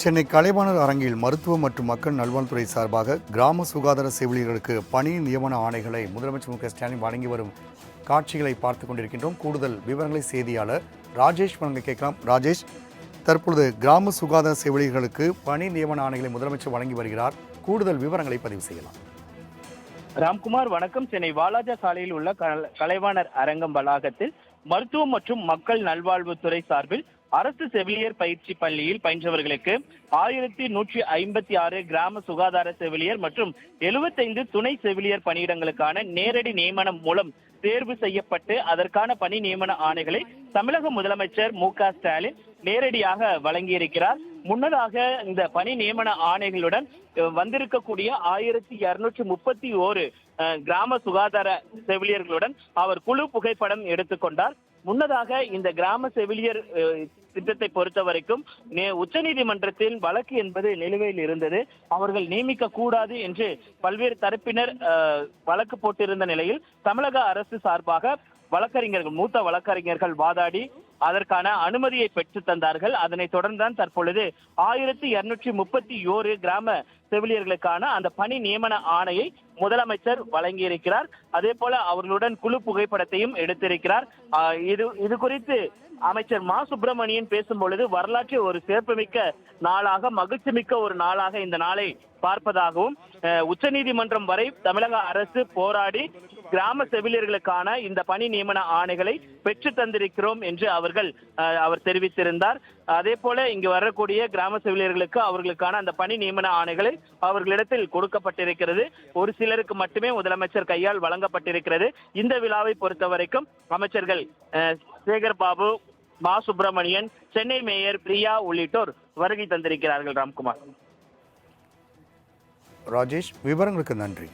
சென்னை கலைவாணர் அரங்கில் மருத்துவ மற்றும் மக்கள் நல்வாழ்வுத்துறை சார்பாக கிராம சுகாதார செவிலியர்களுக்கு பணி நியமன ஆணைகளை முதலமைச்சர் மு க ஸ்டாலின் வழங்கி வரும் காட்சிகளை பார்த்து கொண்டிருக்கின்றோம். கூடுதல் விவரங்களை செய்தியாளர் ராஜேஷ் வழங்க கேட்கலாம். ராஜேஷ் தற்பொழுது கிராம சுகாதார செவிலியர்களுக்கு பணி நியமன ஆணைகளை முதலமைச்சர் வழங்கி வருகிறார். கூடுதல் விவரங்களை பதிவு செய்யலாம். ராம்குமார் வணக்கம். சென்னை வாலாஜா சாலையில் உள்ள கலைவாணர் அரங்கம் வளாகத்தில் மருத்துவம் மற்றும் மக்கள் நல்வாழ்வுத்துறை சார்பில் அரசு செவிலியர் பயிற்சி பள்ளியில் பயின்றவர்களுக்கு ஆயிரத்தி நூற்றி ஐம்பத்தி ஆறு கிராம சுகாதார செவிலியர் மற்றும் எழுபத்தைந்து துணை செவிலியர் பணியிடங்களுக்கான நேரடி நியமனம் மூலம் தேர்வு செய்யப்பட்டு அதற்கான பணி நியமன ஆணைகளை தமிழக முதலமைச்சர் மு க ஸ்டாலின் நேரடியாக வழங்கியிருக்கிறார். முன்னதாக இந்த பணி நியமன ஆணைகளுடன் வந்திருக்கக்கூடிய ஆயிரத்தி இருநூற்றி முப்பத்தி ஓரு கிராம சுகாதார செவிலியர்களுடன் அவர் குழு புகைப்படம் எடுத்துக்கொண்டார். முன்னதாக இந்த கிராம செவிலியர் திட்டத்தை பொறுத்த வரைக்கும் உச்சநீதிமன்றத்தில் வழக்கு என்பது நிலுவையில் இருந்தது. அவர்கள் நியமிக்க கூடாது என்று பல்வேறு தரப்பினர் வழக்கு போட்டிருந்த நிலையில் தமிழக அரசு சார்பாக வழக்கறிஞர்கள் மூத்த வழக்கறிஞர்கள் வாதாடி அதற்கான அனுமதியை பெற்று தந்தார்கள். அதனைத் தொடர்ந்துதான் தற்பொழுது ஆயிரத்தி இருநூற்றி முப்பத்தி ஓரு கிராம செவிலியர்களுக்கான அந்த பணி நியமன ஆணையை முதலமைச்சர் வழங்கியிருக்கிறார். அதே போல அவர்களுடன் குழு புகைப்படத்தையும் எடுத்திருக்கிறார். இது இது குறித்து அமைச்சர் மா சுப்பிரமணியன் பேசும் பொழுது ஒரு சிறப்புமிக்க நாளாக மகிழ்ச்சி மிக்க ஒரு நாளாக இந்த நாளை பார்ப்பதாகவும் உச்சநீதிமன்றம் வரை தமிழக அரசு போராடி கிராம செவிலியர்களுக்கான இந்த பணி நியமன ஆணைகளை பெற்று தந்திருக்கிறோம் என்று அவர்கள் அவர் தெரிவித்திருந்தார். அதே போல இங்கு வரக்கூடிய கிராம செவிலியர்களுக்கு அவர்களுக்கான அந்த பணி நியமன ஆணைகளை அவர்களிடத்தில் கொடுக்கப்பட்டிருக்கிறது. ஒரு சிலருக்கு மட்டுமே முதலமைச்சர் கையால் வழங்கப்பட்டிருக்கிறது. இந்த விழாவை பொறுத்த வரைக்கும் அமைச்சர்கள் சேகர் பாபு மா சுப்பிரமணியன் சென்னை மேயர் பிரியா உள்ளிட்டோர் வருகை தந்திருக்கிறார்கள் ராம்குமார். ராஜேஷ் விவரங்களுக்கு நன்றி.